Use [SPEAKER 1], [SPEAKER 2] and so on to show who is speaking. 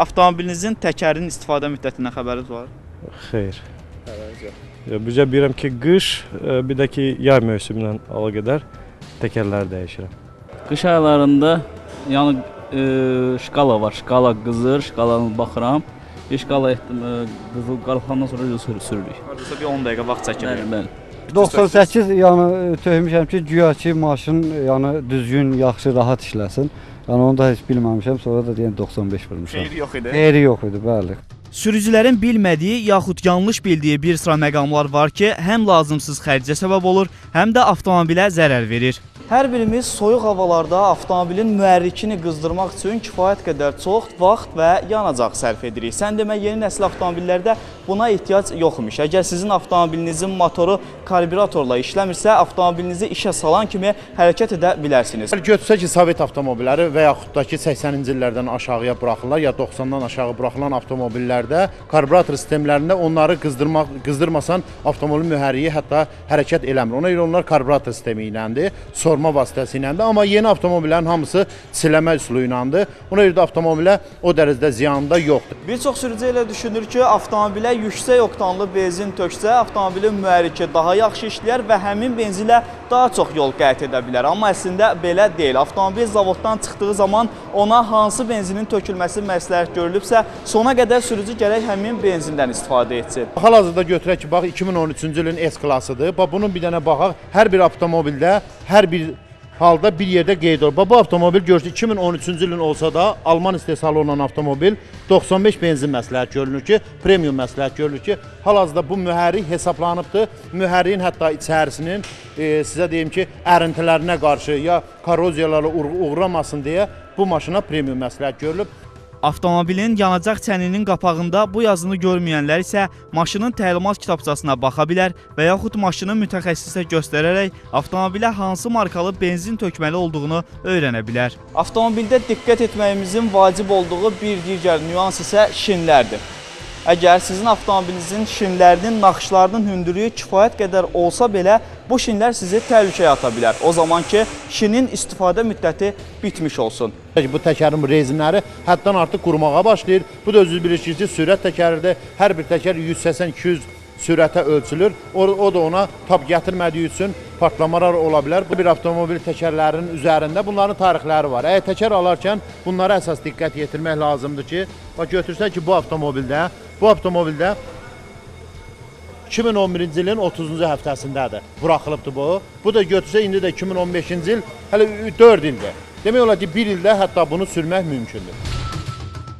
[SPEAKER 1] Avtomobilinizin təkərinin istifadə müddətindən xəbəriniz var?
[SPEAKER 2] Xeyr.
[SPEAKER 1] Xəbəriniz yox.
[SPEAKER 2] Ya, Bizə bilirəm ki, qış, e, bir də ki, yay mövsümü ilə əlaqədar təkərləri dəyişirəm.
[SPEAKER 3] Qış aylarında yəni e, şkala var. Şkala qızır, şkalanı baxıram. Bir şkala etdim, e, qızıl qalxandan sonra yol sür sürürük.
[SPEAKER 1] Hardasa bir 10 dəqiqə vaxt çəkilir.
[SPEAKER 3] Bəli, bəli.
[SPEAKER 4] 98 yəni e, töhmüşəm ki, güya ki maşın yəni düzgün, yaxşı, rahat işləsin. Yəni onu da heç bilməmişəm, sonra da deyən 95 vurmuşam.
[SPEAKER 1] Xeyri yox idi.
[SPEAKER 4] Xeyri yox idi, bəli.
[SPEAKER 1] Sürücülərin bilmədiyi yaxud yanlış bildiyi bir sıra məqamlar var ki, həm lazımsız xərcə səbəb olur, həm də avtomobilə zərər verir. Hər birimiz soyuq havalarda avtomobilin mühərrikini qızdırmaq üçün kifayət qədər çox vaxt və yanacaq sərf edirik. Sən demə yeni nəsil avtomobillərdə buna ehtiyac yoxmuş. Əgər sizin avtomobilinizin motoru karbüratorla işləmirsə, avtomobilinizi işə salan kimi hərəkət edə bilərsiniz.
[SPEAKER 5] Götürsək ki, Sovet avtomobilləri və yaxud da ki 80-ci illərdən aşağıya buraxırlar ya 90-dan aşağı buraxılan avtomobillərdə karburator sistemlərində onları qızdırmaq qızdırmasan avtomobilin mühərriki hətta hərəkət eləmir. Ona görə onlar karburator sistemi iləndir, sorma vasitəsi iləndir, amma yeni avtomobillərin hamısı siləmə üsulu iləndir. Ona görə də avtomobilə o dərəcədə ziyanı da yoxdur.
[SPEAKER 1] Bir çox sürücü elə düşünür ki, avtomobilə yüksək oktanlı benzin töksə, avtomobilin mühərriki daha yaxşı işləyər və həmin benzinlə daha çox yol qət edə bilər. Amma əslində belə deyil. Avtomobil zavoddan çıxdığı zaman ona hansı benzinin tökülməsi məsləhət görülübsə, sona qədər sürücü gərək həmin benzindən istifadə etsin.
[SPEAKER 5] Hal-hazırda götürək ki, bax 2013-cü ilin S klassıdır. Bax bunun bir dənə baxaq, hər bir avtomobildə hər bir halda bir yerdə qeyd. Bax, Bu avtomobil görürsüz 2013-cü ilin olsa da Alman istehsalı olan avtomobil 95 benzin məsləhət görülür ki, premium məsləhət görülür ki, hal-hazırda bu mühərrik hesablanıbdır. Mühərriyin hətta içərisinin e, sizə deyim ki, ərintilərinə qarşı ya korroziyalara uğ- uğramasın deyə bu maşına premium məsləhət görülüb.
[SPEAKER 1] Avtomobilin yanacaq çəninin qapağında bu yazını görməyənlər isə maşının təlimat kitabçasına baxa bilər və yaxud maşını mütəxəssisə göstərərək avtomobilə hansı markalı benzin tökməli olduğunu öyrənə bilər. Avtomobildə diqqət etməyimizin vacib olduğu bir digər nüans isə şinlərdir. Əgər sizin avtomobilinizin şinlərinin naxışlarının hündürlüyü kifayət qədər olsa belə, bu şinlər sizi təhlükəyə ata bilər. O zaman ki, şinin istifadə müddəti bitmiş olsun.
[SPEAKER 5] Bu təkərin rezinləri həddən artıq qurumağa başlayır. Bu da özünüz bilirsiniz ki, sürət təkəridir. Hər bir təkər 180-200 sürətə ölçülür. O, o da ona tab gətirmədiyi üçün partlamalar ola bilər. Bu bir avtomobil təkərlərinin üzərində bunların tarixləri var. Əgər təkər alarkən bunlara əsas diqqət yetirmək lazımdır ki, bax götürsən ki, bu avtomobildə, bu avtomobildə 2011-ci ilin 30-cu həftəsindədir. Buraxılıbdı bu. Bu da götürsə indi də 2015-ci il hələ 4 ildir. Demək olar ki, 1 ildə hətta bunu sürmək mümkündür.